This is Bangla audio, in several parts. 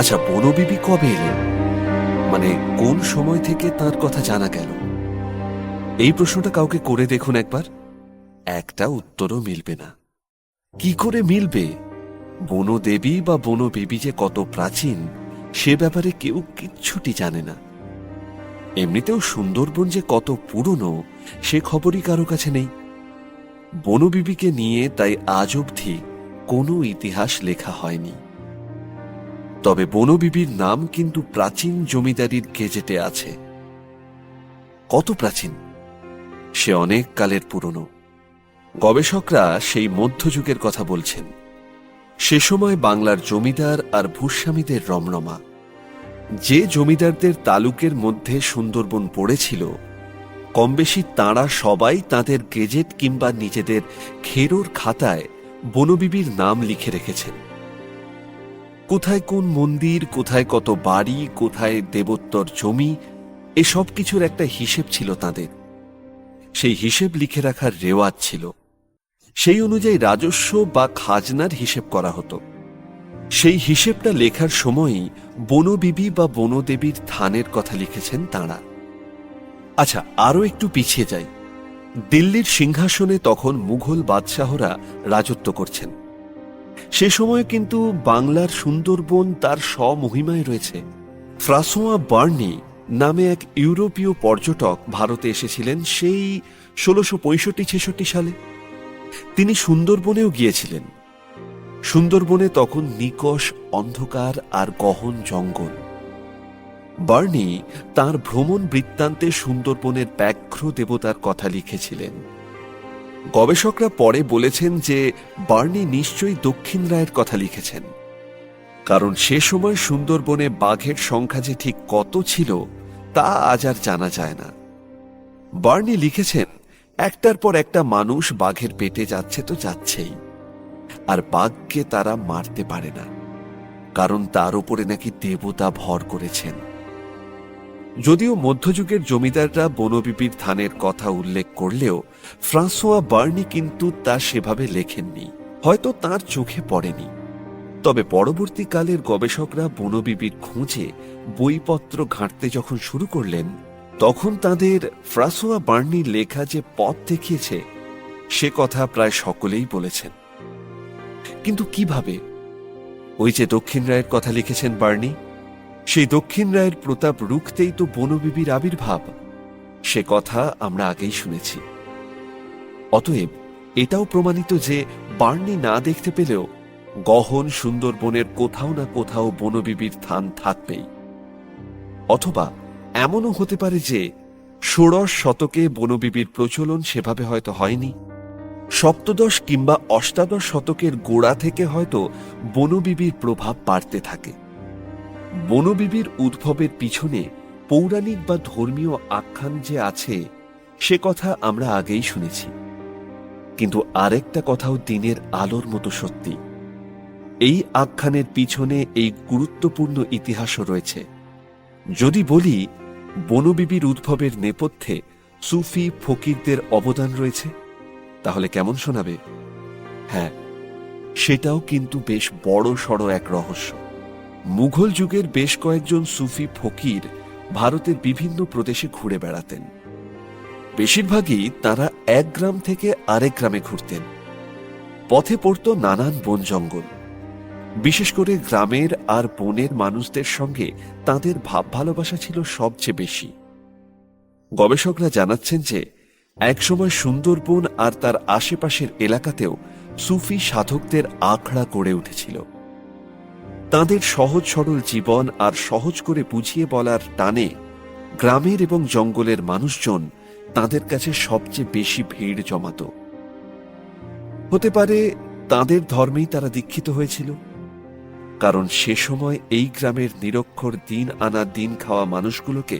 আচ্ছা বনবিবি কবে এলেন? মানে কোন সময় থেকে তার কথা জানা গেল? এই প্রশ্নটা কাউকে করে দেখুন একবার। একটা উত্তরও মিলবে না। কি করে মিলবে? বনদেবী বা বনবিবি যে কত প্রাচীন, সে ব্যাপারে কেউ কিচ্ছুটি জানে না। এমনিতেও সুন্দরবন যে কত পুরনো, সে খবরই কারও কাছে নেই। বনবিবিকে নিয়ে তাই আজ অবধি কোনো ইতিহাস লেখা হয়নি। তবে বনবিবির নাম কিন্তু প্রাচীন জমিদারির গেজেটে আছে। কত প্রাচীন? সে অনেক কালের পুরনো। গবেষকরা সেই মধ্যযুগের কথা বলছেন। সে সময় বাংলার জমিদার আর ভূস্বামীদের রমরমা। যে জমিদারদের তালুকের মধ্যে সুন্দরবন পড়েছিল, কমবেশি তাঁরা সবাই তাদের গেজেট কিংবা নিজেদের খেরোর খাতায় বনবিবির নাম লিখে রেখেছেন। কোথায় কোন মন্দির, কোথায় কত বাড়ি, কোথায় দেবোত্তর জমি, এসব কিছুর একটা হিসেব ছিল তাদের। সেই হিসেব লিখে রাখার রেওয়াজ ছিল। সেই অনুযায়ী রাজস্ব বা খাজনার হিসেব করা হতো। সেই হিসেবটা লেখার সময়ই বনবিবি বা বনদেবীর থানের কথা লিখেছেন তাঁরা। আচ্ছা আরও একটু পিছিয়ে যাই। দিল্লির সিংহাসনে তখন মুঘল বাদশাহরা রাজত্ব করছেন। সে সময় কিন্তু বাংলার সুন্দরবন তার স্বমহিমায় রয়েছে। ফ্রাসোয়া বার্নি নামে এক ইউরোপীয় পর্যটক ভারতে এসেছিলেন সেই ষোলোশো পঁয়ষট্টি, ছেষট্টি সালে। তিনি সুন্দরবনেও গিয়েছিলেন। সুন্দরবনে তখন নিকষ, অন্ধকার আর গহন জঙ্গল। বার্নি তার ভ্রমণ বৃত্তান্তে সুন্দরবনের ব্যাঘ্র দেবতার কথা লিখেছিলেন। গবেষকরা পরে বলেছেন যে বার্নি নিশ্চয়ই দক্ষিণ রায়ের কথা লিখেছেন। কারণ সে সময় সুন্দরবনে বাঘের সংখ্যা যে ঠিক কত ছিল, তা আজ আর জানা যায় না। বার্নি লিখেছেন, একটার পর একটা মানুষ বাঘের পেটে যাচ্ছে তো যাচ্ছেই। আর বাঘকে তারা মারতে পারে না, কারণ তার উপরে নাকি দেবতা ভর করেছেন। যদিও মধ্যযুগের জমিদাররা বনবিবির থানের কথা উল্লেখ করলেও, ফ্রাঁসোয়া বার্নি কিন্তু তা সেভাবে লেখেননি, হয়তো তার চোখে পড়েনি। তবে পরবর্তীকালের গবেষকরা বনবিবির খুঁজে বইপত্র ঘাঁটতে যখন শুরু করলেন, তখন তাদের ফ্রাসোয়া বার্নির লেখা যে পথ দেখিয়েছে, সে কথা প্রায় সকলেই বলেছেন। কিন্তু কীভাবে? ওই যে দক্ষিণ রায়ের কথা লিখেছেন বার্নি। সেই দক্ষিণ রায়ের প্রতাপ রুখতেই তো বনবিবির আবির্ভাব। সে কথা আমরা আগেই শুনেছি। অতএব এটাও প্রমাণিত যে বার্নি না দেখতে পেলেও গহন সুন্দরবনের কোথাও না কোথাও বনবিবির থান থাকবেই। অথবা এমনও হতে পারে যে ষোড়শ শতকে বনবিবির প্রচলন সেভাবে হয়তো হয়নি। সপ্তদশ কিংবা অষ্টাদশ শতকের গোড়া থেকে হয়তো বনবিবির প্রভাব বাড়তে থাকে। বনবিবির উদ্ভবের পিছনে পৌরাণিক বা ধর্মীয় আখ্যান যে আছে, সে কথা আমরা আগেই শুনেছি। কিন্তু আরেকটা কথাও দিনের আলোর মতো সত্যি। এই আখ্যানের পিছনে এই গুরুত্বপূর্ণ ইতিহাসও রয়েছে। যদি বলি, বনবিবির উদ্ভবের নেপথ্যে সুফি ফকিরদের অবদান রয়েছে, তাহলে কেমন শোনাবে? হ্যাঁ সেটাও কিন্তু বেশ বড় সড় এক রহস্য। মুঘল যুগের বেশ কয়েকজন সুফি ফকির ভারতের বিভিন্ন প্রদেশে ঘুরে বেড়াতেন। বেশিরভাগই তারা এক গ্রাম থেকে আরেক গ্রামে ঘুরতেন। পথে পড়ত নানান বন জঙ্গল। বিশেষ করে গ্রামের আর বনের মানুষদের সঙ্গে তাদের ভাব ভালোবাসা ছিল সবচেয়ে বেশি। গবেষকরা জানাচ্ছেন যে, একসময় সুন্দরবন আর তার আশেপাশের এলাকাতেও সুফি সাধকদের আখড়া গড়ে উঠেছিল। তাদের সহজ সরল জীবন আর সহজ করে বুঝিয়ে বলার টানে গ্রামের এবং জঙ্গলের মানুষজন তাদের কাছে সবচেয়ে বেশি ভিড় জমাত। হতে পারে তাদের ধর্মেই তারা দীক্ষিত হয়েছিল, কারণ সে সময় এই গ্রামের নিরক্ষর দিন আনা দিন খাওয়া মানুষগুলোকে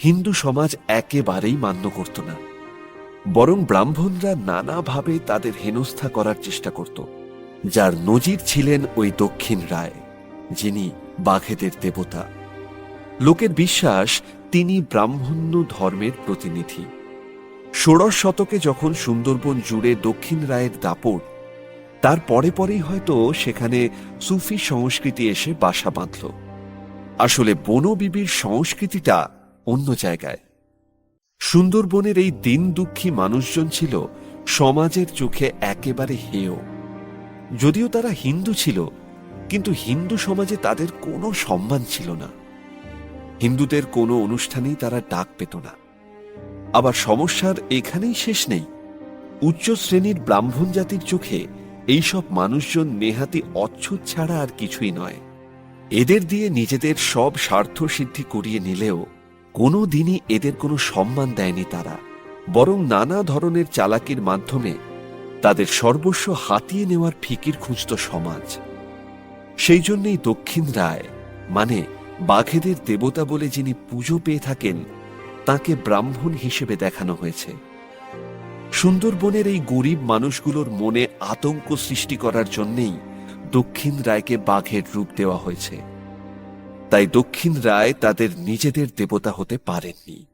হিন্দু সমাজ একেবারেই মান্য করত না, বরং ব্রাহ্মণরা নানাভাবে তাদের হেনস্থা করার চেষ্টা করত, যার নজির ছিলেন ওই দক্ষিণ রায়। যিনি বাঘেদের দেবতা। লোকের বিশ্বাস, তিনি ব্রাহ্মণ্য ধর্মের প্রতিনিধি। ষোড়শ শতকে যখন সুন্দরবন জুড়ে দক্ষিণ রায়ের দাপট, তার পরে পরেই হয়তো সেখানে সুফি সংস্কৃতি এসে বাসা বাঁধল। আসলে বনবিবির সংস্কৃতিটা অন্য জায়গায়। সুন্দরবনের এই দিন দুঃখী মানুষজন ছিল সমাজের চোখে একেবারে হেয়। যদিও তারা হিন্দু ছিল কিন্তু হিন্দু সমাজে তাদের কোনো সম্মান ছিল না। হিন্দুদের কোনো অনুষ্ঠানেই তারা ডাক পেত না। আবার সমস্যার এখানেই শেষ নেই। উচ্চ শ্রেণির ব্রাহ্মণ জাতির চোখে এইসব মানুষজন নেহাতি অচ্ছুত ছাড়া আর কিছুই নয়। এদের দিয়ে নিজেদের সব স্বার্থ সিদ্ধি করিয়ে নিলেও কোনো দিনই এদের কোনো সম্মান দেয়নি তারা। বরং নানা ধরনের চালাকির মাধ্যমে তাদের সর্বস্ব হাতিয়ে নেওয়ার ফিকির খুঁজত সমাজ। সেই জন্যই দক্ষিণ রায় মানে বাঘেদের দেবতা বলে যিনি পুজো পেয়ে থাকেন, তাকে ব্রাহ্মণ হিসেবে দেখানো হয়েছে। সুন্দরবনের এই গরিব মানুষগুলোর মনে আতঙ্ক সৃষ্টি করার জন্যেই দক্ষিণ রায়কে বাঘের রূপ দেওয়া হয়েছে। তাই দক্ষিণ রায় তাদের নিজেদের দেবতা হতে পারেননি।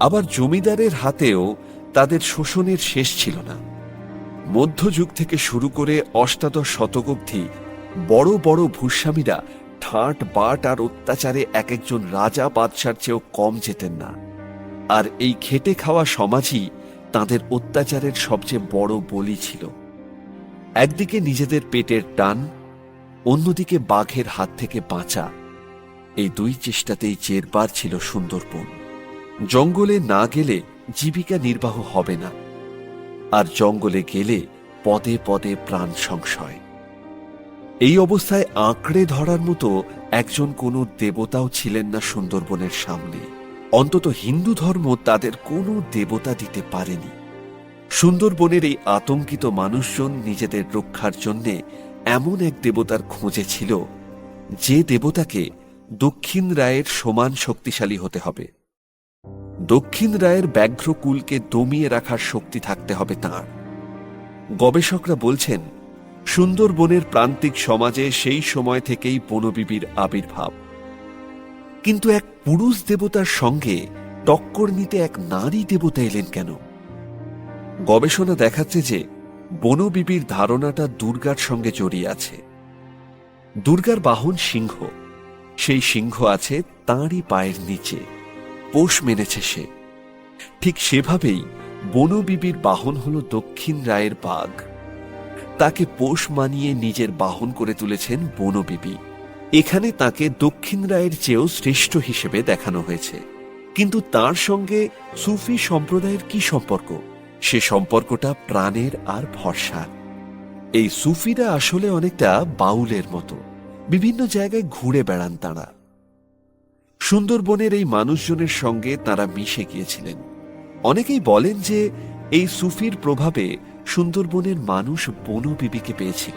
আবার জমিদারের হাতেও তাদের শোষণের শেষ ছিল না। মধ্যযুগ থেকে শুরু করে অষ্টাদশ শতক অবধি বড় বড় ভূস্বামীরা ঠাট, বাট আর অত্যাচারে এক একজন রাজা বাদশার চেয়েও কম যেতেন না। আর এই খেটে খাওয়া সমাজই তাদের অত্যাচারের সবচেয়ে বড় বলি ছিল। একদিকে নিজেদের পেটের টান, অন্যদিকে বাঘের হাত থেকে বাঁচা। এই দুই চেষ্টাতেই জেরবার ছিল সুন্দরবন। জঙ্গলে না গেলে জীবিকা নির্বাহ হবে না। আর জঙ্গলে গেলে পদে পদে প্রাণ সংশয়। এই অবস্থায় আঁকড়ে ধরার মতো একজন কোনো দেবতাও ছিলেন না সুন্দরবনের সামনে। অন্তত হিন্দু ধর্ম তাদের কোনো দেবতা দিতে পারেনি। সুন্দরবনের এই আতঙ্কিত মানুষজন নিজেদের রক্ষার জন্যে এমন এক দেবতার খোঁজে ছিল, যে দেবতাকে দক্ষিণ রায়ের সমান শক্তিশালী হতে হবে। দক্ষিণ রায়ের ব্যাঘ্রকুলকে দমিয়ে রাখার শক্তি থাকতে হবে তাঁর। গবেষকরা বলছেন সুন্দরবনের প্রান্তিক সমাজে সেই সময় থেকেই বনবিবির আবির্ভাব। কিন্তু এক পুরুষ দেবতার সঙ্গে টক্কর নিতে এক নারী দেবতা এলেন কেন? গবেষণা দেখাচ্ছে যে বনবিবির ধারণাটা দুর্গার সঙ্গে জড়িয়ে আছে। দুর্গার বাহন সিংহ। সেই সিংহ আছে তাঁরই পায়ের নিচে। পোষ মেনেছে সে। ঠিক সেভাবেই বনবিবির বাহন হল দক্ষিণ রায়ের বাঘ। তাকে পোষ মানিয়ে নিজের বাহন করে তুলেছেন বনবিবি এখানে তাকে দক্ষিণ রায়ের চেয়েও শ্রেষ্ঠ হিসেবে দেখানো হয়েছে। কিন্তু তার সঙ্গে সুফি সম্প্রদায়ের কি সম্পর্ক? সে সম্পর্কটা প্রাণের আর ভরসার এই সুফিরা আসলে অনেকটা বাউলের মতো। বিভিন্ন জায়গায় ঘুরে বেড়ান তাঁরা। সুন্দরবনের এই মানুষজনের সঙ্গে তারা মিশে গিয়েছিলেন। অনেকেই বলেন যে এই সুফির প্রভাবে সুন্দরবনের মানুষ বনবিবিকে পেয়েছিল।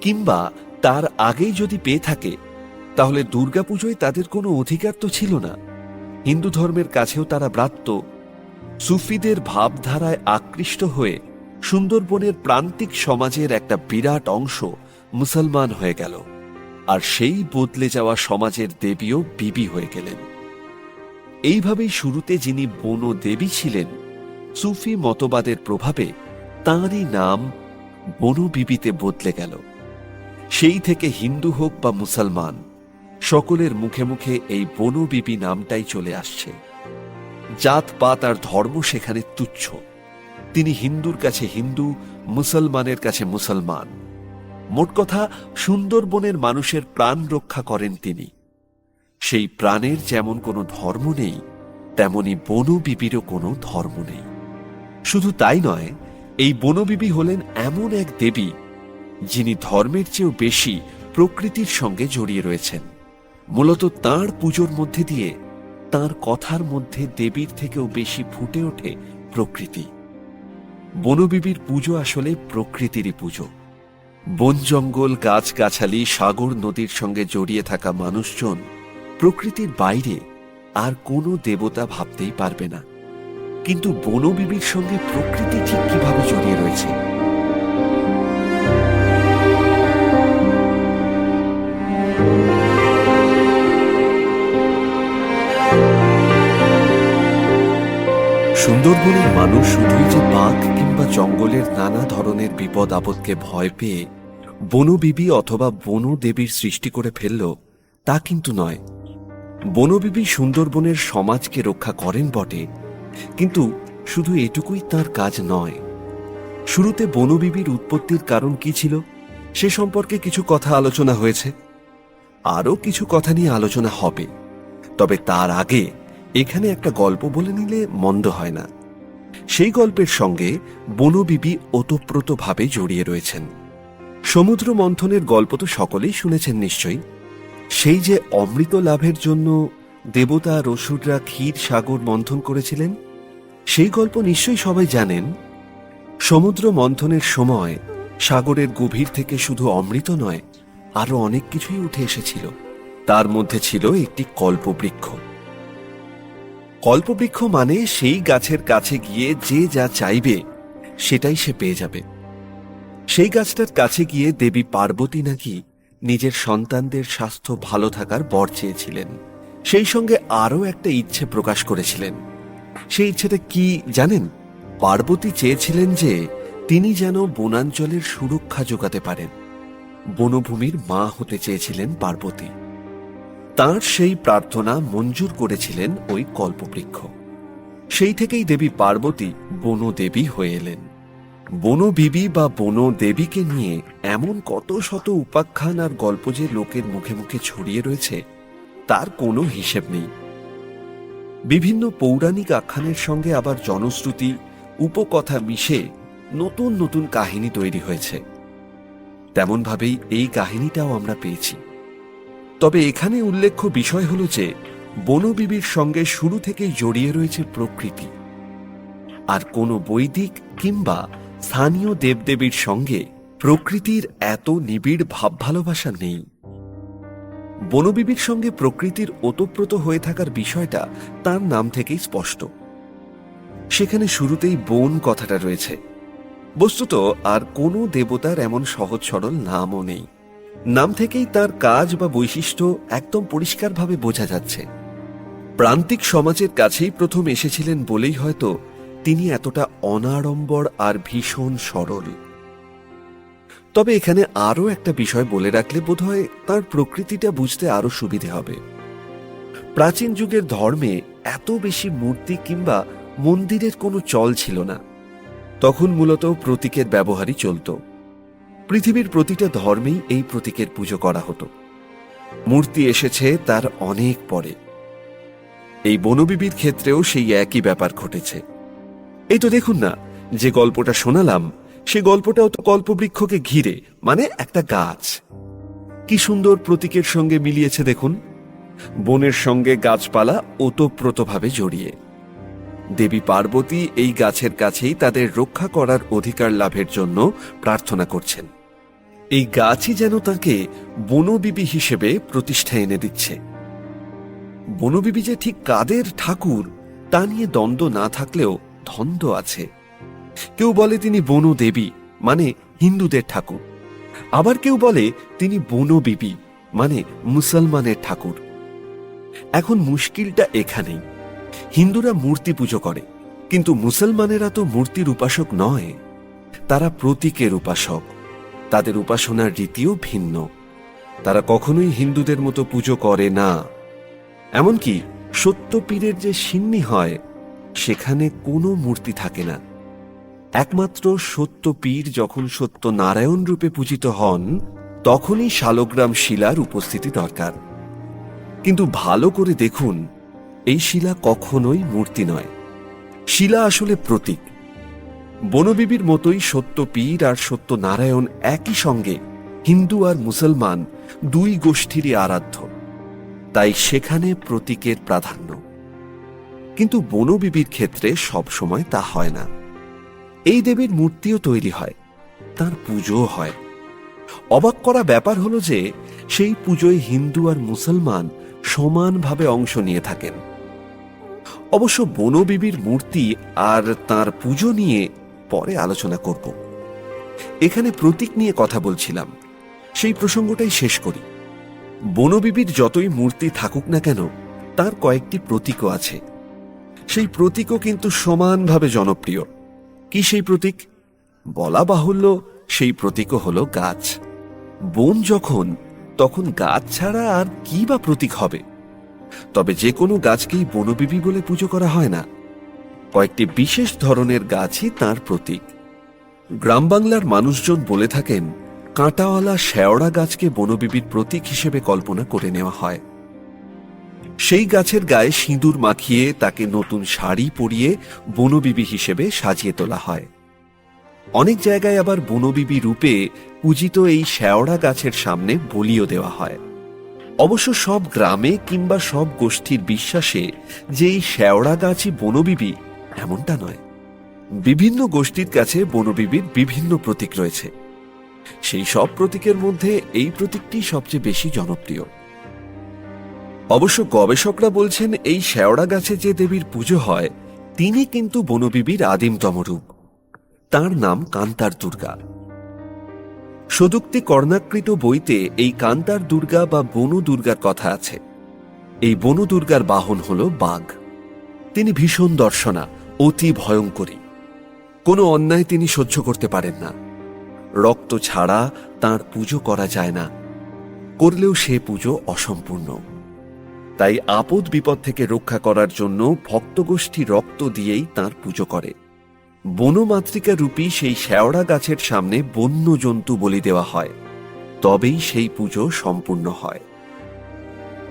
কিংবা তার আগেই যদি পেয়ে থাকে, তাহলে দুর্গাপুজোয় তাদের কোনো অধিকার তো ছিল না। হিন্দু ধর্মের কাছেও তারা ব্রাত্য। সুফিদের ভাবধারায় আকৃষ্ট হয়ে সুন্দরবনের প্রান্তিক সমাজের একটা বিরাট অংশ মুসলমান হয়ে গেল, আর সেই বদলে যাওয়া সমাজের দেবীও বিবি হয়ে গেলেন। এইভাবেই শুরুতে যিনি বন দেবী ছিলেন, সুফি মতবাদের প্রভাবে তাঁরই নাম বনবিবিতে বদলে গেল। সেই থেকে হিন্দু হোক বা মুসলমান, সকলের মুখে মুখে এই বনবিবি নামটাই চলে আসছে। জাতপাত আর ধর্ম সেখানে তুচ্ছ। তিনি হিন্দুর কাছে হিন্দু, মুসলমানের কাছে মুসলমান। মোট কথা, সুন্দরবনের মানুষের প্রাণ রক্ষা করেন তিনি। সেই প্রাণের যেমন কোনো ধর্ম নেই, তেমনি বনবিবিরও কোনো ধর্ম নেই। শুধু তাই নয় এই বনবিবি হলেন এমন এক দেবী, যিনি ধর্মের চেয়েও বেশি প্রকৃতির সঙ্গে জড়িয়ে রয়েছেন। মূলত তাঁর পুজোর মধ্যে দিয়ে তাঁর কথার মধ্যে দেবীর থেকেও বেশি ফুটে ওঠে প্রকৃতি। বনবিবির পুজো আসলে প্রকৃতিরই পুজো। বন জঙ্গল, গাছগাছালি, সাগর নদীর সঙ্গে জড়িয়ে থাকা মানুষজন প্রকৃতির বাইরে আর কোনো দেবতা ভাবতেই পারবে না। কিন্তু বনবিবির সঙ্গে প্রকৃতি ঠিক কীভাবে জড়িয়ে রয়েছে? সুন্দরবনের মানুষ শুধুই যে বাঘ কিংবা জঙ্গলের নানা ধরনের বিপদ আপদকে ভয় পেয়ে বনবিবি অথবা বনদেবীর সৃষ্টি করে ফেলল, তা কিন্তু নয়। বনবিবি সুন্দরবনের সমাজকে রক্ষা করেন বটে কিন্তু শুধু এটুকুই তার কাজ নয়। শুরুতে বনবিবির উৎপত্তির কারণ কি ছিল, সে সম্পর্কে কিছু কথা আলোচনা হয়েছে। আরও কিছু কথা নিয়ে আলোচনা হবে, তবে তার আগে এখানে একটা গল্প বলে নিলে মন্দ হয় না। সেই গল্পের সঙ্গে বনবিবি ওতপ্রোতভাবে জড়িয়ে রয়েছেন। সমুদ্র মন্থনের গল্প তো সকলেই শুনেছেন নিশ্চয়ই। সেই যে অমৃত লাভের জন্য দেবতা আর অসুররা ক্ষীর, সাগর মন্থন করেছিলেন। সেই গল্প নিশ্চয়ই সবাই জানেন। সমুদ্র মন্থনের সময় সাগরের গভীর থেকে শুধু অমৃত নয় আরও অনেক কিছুই উঠে এসেছিল। তার মধ্যে ছিল একটি কল্পবৃক্ষ। কল্পবৃক্ষ মানে সেই গাছের কাছে গিয়ে যে যা চাইবে, সেটাই সে পেয়ে যাবে। সেই গাছটার কাছে গিয়ে দেবী পার্বতী নাকি নিজের সন্তানদের স্বাস্থ্য ভালো থাকার বর চেয়েছিলেন। সেই সঙ্গে আরও একটা ইচ্ছে প্রকাশ করেছিলেন। সেই ইচ্ছেটা কি জানেন? পার্বতী চেয়েছিলেন যে তিনি যেন বনাঞ্চলের সুরক্ষা যোগাতে পারেন। বনভূমির মা হতে চেয়েছিলেন পার্বতী। তার সেই প্রার্থনা মঞ্জুর করেছিলেন ওই কল্পবৃক্ষ। সেই থেকেই দেবী পার্বতী বনদেবী হয়ে এলেন। বনবিবি বা বনদেবীকে নিয়ে এমন কত শত উপাখ্যান আর গল্প যে লোকের মুখে মুখে ছড়িয়ে রয়েছে তার কোনো হিসেব নেই। বিভিন্ন পৌরাণিক আখ্যানের সঙ্গে আবার জনশ্রুতি, উপকথা মিশে নতুন নতুন কাহিনী তৈরি হয়েছে। তেমনভাবেই এই কাহিনীটাও আমরা পেয়েছি। তবে এখানে উল্লেখ্য বিষয় হল যে, বনবিবির সঙ্গে শুরু থেকেই জড়িয়ে রয়েছে প্রকৃতি। আর কোনো বৈদিক কিংবা স্থানীয় দেবদেবীর সঙ্গে প্রকৃতির এত নিবিড় ভাব ভালোবাসা নেই। বনবিবির সঙ্গে প্রকৃতির ওতপ্রোত হয়ে থাকার বিষয়টা তার নাম থেকেই স্পষ্ট। সেখানে শুরুতেই বন কথাটা রয়েছে। বস্তুত আর কোনো দেবতার এমন সহজ সরল নামও নেই। নাম থেকেই তার কাজ বা বৈশিষ্ট্য একদম পরিষ্কারভাবে বোঝা যাচ্ছে। প্রান্তিক সমাজের কাছেই প্রথম এসেছিলেন বলেই হয়তো তিনি এতটা অনাড়ম্বর আর ভীষণ সরল। তবে এখানে আরও একটা বিষয় বলে রাখলে বোধহয় তার প্রকৃতিটা বুঝতে আরও সুবিধে হবে। প্রাচীন যুগের ধর্মে এত বেশি মূর্তি কিংবা মন্দিরের কোনো চল ছিল না। তখন মূলত প্রতীকের ব্যবহারই চলত। পৃথিবীর প্রতিটা ধর্মেই এই প্রতীকের পুজো করা হতো। মূর্তি এসেছে তার অনেক পরে। এই বনবিবির ক্ষেত্রেও সেই একই ব্যাপার ঘটেছে। এই তো দেখুন না, যে গল্পটা শোনালাম সে গল্পটাও তো কল্পবৃক্ষকে ঘিরে মানে একটা গাছ। কি সুন্দর প্রতীকের সঙ্গে মিলিয়েছে দেখুন। বনের সঙ্গে গাছপালা ওতপ্রোতভাবে জড়িয়ে। দেবী পার্বতী এই গাছের কাছেই তাদের রক্ষা করার অধিকার লাভের জন্য প্রার্থনা করছেন। এই গাছই যেন তাকে বনবিবি হিসেবে প্রতিষ্ঠা এনে দিচ্ছে। বনবিবি যে ঠিক কাদের ঠাকুর, তা নিয়ে দ্বন্দ্ব না থাকলেও ধন্দ আছে। কেউ বলে তিনি বনদেবী মানে হিন্দুদের ঠাকুর। আবার কেউ বলে তিনি বনবিবি মানে মুসলমানের ঠাকুর। এখন মুশকিলটা এখানেই। হিন্দুরা মূর্তি পুজো করে, কিন্তু মুসলমানেরা তো মূর্তির উপাসক নয়। তারা প্রতীকের উপাসক। তাদের উপাসনার রীতিও ভিন্ন। তারা কখনোই হিন্দুদের মতো পুজো করে না। এমনকি সত্যপীরের যে সিন্নি হয়, সেখানে কোনো মূর্তি থাকে না। একমাত্র সত্য পীর যখন সত্য নারায়ণ রূপে পূজিত হন, তখনই শালগ্রাম শিলার উপস্থিতি দরকার। কিন্তু ভালো করে দেখুন, এই শিলা কখনোই মূর্তি নয়। শিলা আসলে প্রতীক। বনবিবির মতোই সত্য পীর আর সত্য নারায়ণ একই সঙ্গে হিন্দু আর মুসলমান দুই গোষ্ঠীরই আরাধ্য। তাই সেখানে প্রতীকের প্রাধান্য। কিন্তু বনবিবির ক্ষেত্রে সবসময় তা হয় না। এই দেবীর মূর্তিও তৈরি হয়, তার পুজোও হয়। অবাক করা ব্যাপার হলো যে, সেই পুজোয় হিন্দু আর মুসলমান সমানভাবে অংশ নিয়ে থাকেন। অবশ্য বনবিবির মূর্তি আর তার পুজো নিয়ে পরে আলোচনা করব। এখানে প্রতীক নিয়ে কথা বলছিলাম। সেই প্রসঙ্গটাই শেষ করি। বনবিবির যতই মূর্তি থাকুক না কেন, তার কয়েকটি প্রতীকও আছে। সেই প্রতীকও কিন্তু সমানভাবে জনপ্রিয়। কি সেই প্রতীক? বলা বাহুল্য, সেই প্রতীকও হলো গাছ। বন যখন, তখন গাছ ছাড়া আর কি বা প্রতীক হবে? তবে যে কোনো গাছকেই বনবিবি বলে পুজো করা হয় না। কয়েকটি বিশেষ ধরনের গাছই তার প্রতীক। গ্রাম বাংলার মানুষজন বলে থাকেন, কাঁটাওয়ালা শেওড়া গাছকে বনবিবির প্রতীক হিসেবে কল্পনা করে নেওয়া হয়। সেই গাছের গায়ে সিঁদুর মাখিয়ে তাকে নতুন শাড়ি পরিয়ে বনবিবি হিসেবে সাজিয়ে তোলা হয়। অনেক জায়গায় আবার বনবিবি রূপে পূজিত এই শেওড়া গাছের সামনে বলিও দেওয়া হয়। অবশ্য সব গ্রামে কিংবা সব গোষ্ঠীর বিশ্বাসে যে এই শেওড়া গাছই বনবিবি, এমনটা নয়। বিভিন্ন গোষ্ঠীর কাছে বনবিবির বিভিন্ন প্রতীক রয়েছে। সেই সব প্রতীকের মধ্যে এই প্রতীকটি সবচেয়ে বেশি জনপ্রিয়। অবশ্য গবেষকরা বলছেন এই শেওড়া গাছে যে দেবীর পুজো হয়, তিনি কিন্তু বনবিবির আদিমতম রূপ। তার নাম কান্তার দুর্গা। সদুক্তি কর্ণাকৃত বইতে এই কান্তার দুর্গা বা বনু দুর্গার কথা আছে। এই বনু দুর্গার বাহন হল বাঘ। তিনি ভীষণ দর্শনা, অতি ভয়ঙ্করী। কোনো অন্যায় তিনি সহ্য করতে পারেন না। রক্ত ছাড়া তার পুজো করা যায় না। করলেও সে পুজো অসম্পূর্ণ। তাই আপদ বিপদ থেকে রক্ষা করার জন্য ভক্তগোষ্ঠী রক্ত দিয়েই তার পুজো করে। বনমাতৃকা রূপী সেই শেওড়া গাছের সামনে বন্য জন্তু বলি দেওয়া হয়। তবেই সেই পুজো সম্পূর্ণ হয়।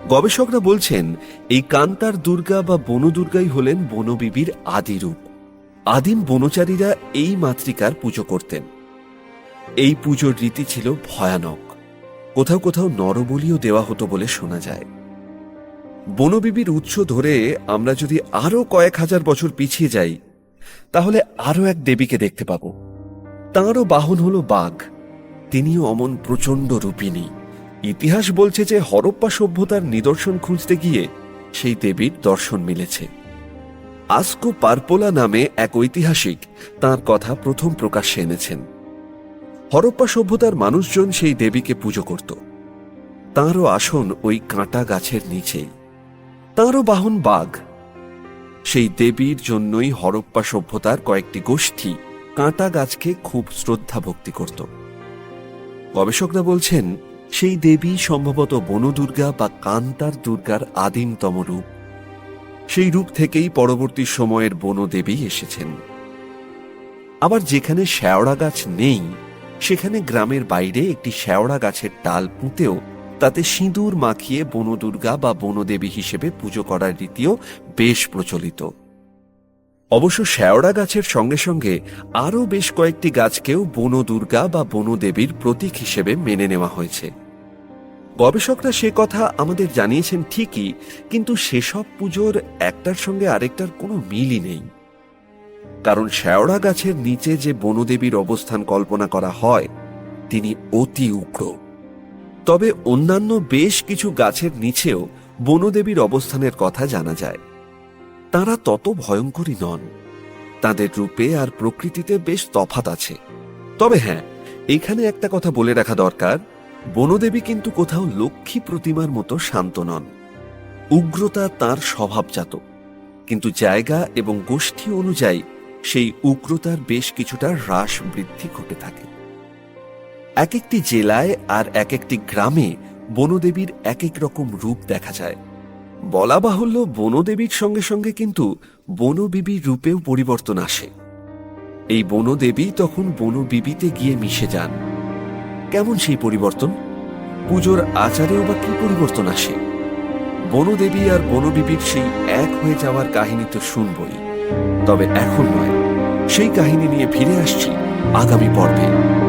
গবেষকরা বলছেন, এই কান্তার দুর্গা বা বনদুর্গাই হলেন বনবিবির আদি রূপ। আদিম বনচারীরা এই মাতৃকার পুজো করতেন। এই পুজোর রীতি ছিল ভয়ানক। কোথাও কোথাও নরবলিও দেওয়া হতো বলে শোনা যায়। বনবিবির উৎস ধরে আমরা যদি আরও কয়েক হাজার বছর পিছিয়ে যাই, তাহলে আরও এক দেবীকে দেখতে পাব। তাঁরও বাহন হলো বাঘ, তিনিও অমন প্রচণ্ড রূপিণী। ইতিহাস বলছে যে হরপ্পা সভ্যতার নিদর্শন খুঁজতে গিয়ে সেই দেবীর দর্শন মিলেছে। আসকো পারপোলা নামে এক ঐতিহাসিক তার কথা প্রথম প্রকাশ্যে এনেছেন। হরপ্পা সভ্যতার মানুষজন সেই দেবীকে পুজো করত। তাঁরও আসন ওই কাঁটা গাছের নিচেই। তাঁরও বাহন বাঘ। সেই দেবীর জন্যই হরপ্পা সভ্যতার কয়েকটি গোষ্ঠী কাঁটা গাছকে খুব শ্রদ্ধা ভক্তি করত। গবেষকরা বলছেন, সেই দেবী সম্ভবত বনদুর্গা বা কান্তার দুর্গার আদিমতম রূপ। সেই রূপ থেকেই পরবর্তী সময়ের বনদেবী এসেছেন। আবার যেখানে শেওড়া গাছ নেই, সেখানে গ্রামের বাইরে একটি শেওড়া গাছের ডাল পুঁতেও তাতে সিঁদুর মাখিয়ে বনদুর্গা বা বনদেবী হিসেবে পুজো করার রীতিও বেশ প্রচলিত। অবশ্য শেওড়া গাছের সঙ্গে সঙ্গে আরও বেশ কয়েকটি গাছকেও বনদুর্গা বা বনদেবীর প্রতীক হিসেবে মেনে নেওয়া হয়েছে। গবেষকরা সে কথা আমাদের জানিয়েছেন ঠিকই, কিন্তু সেসব পুজোর একটার সঙ্গে আরেকটার কোনো মিলই নেই। কারণ শেওড়া গাছের নিচে যে বনদেবীর অবস্থান কল্পনা করা হয়, তিনি অতি উগ্র। তবে অন্যান্য বেশ কিছু গাছের নিচেও বনদেবীর অবস্থানের কথা জানা যায়। তারা তত ভয়ঙ্করী নন। তাদের রূপে আর প্রকৃতিতে বেশ তফাত আছে। তবে হ্যাঁ এখানে একটা কথা বলে রাখা দরকার, বনদেবী কিন্তু কোথাও লক্ষ্মী প্রতিমার মতো শান্ত নন। উগ্রতা তার স্বভাবজাত। কিন্তু জায়গা এবং গোষ্ঠী অনুযায়ী সেই উগ্রতার বেশ কিছুটা হ্রাস বৃদ্ধি ঘটে থাকে। এক একটি জেলায় আর এক একটি গ্রামে বনদেবীর এক এক রকম রূপ দেখা যায়। বলা বাহুল্য বনদেবীর সঙ্গে সঙ্গে কিন্তু বনবিবির রূপেও পরিবর্তন আসে। এই বনদেবী তখন বনবিবিতে গিয়ে মিশে যান। কেমন সেই পরিবর্তন? পুজোর আচারেও বা কি পরিবর্তন আসে? বনদেবী আর বনবিবির সেই এক হয়ে যাওয়ার কাহিনী তো শুনবই। তবে এখন নয়, সেই কাহিনী নিয়ে ফিরে আসছি আগামী পর্বে।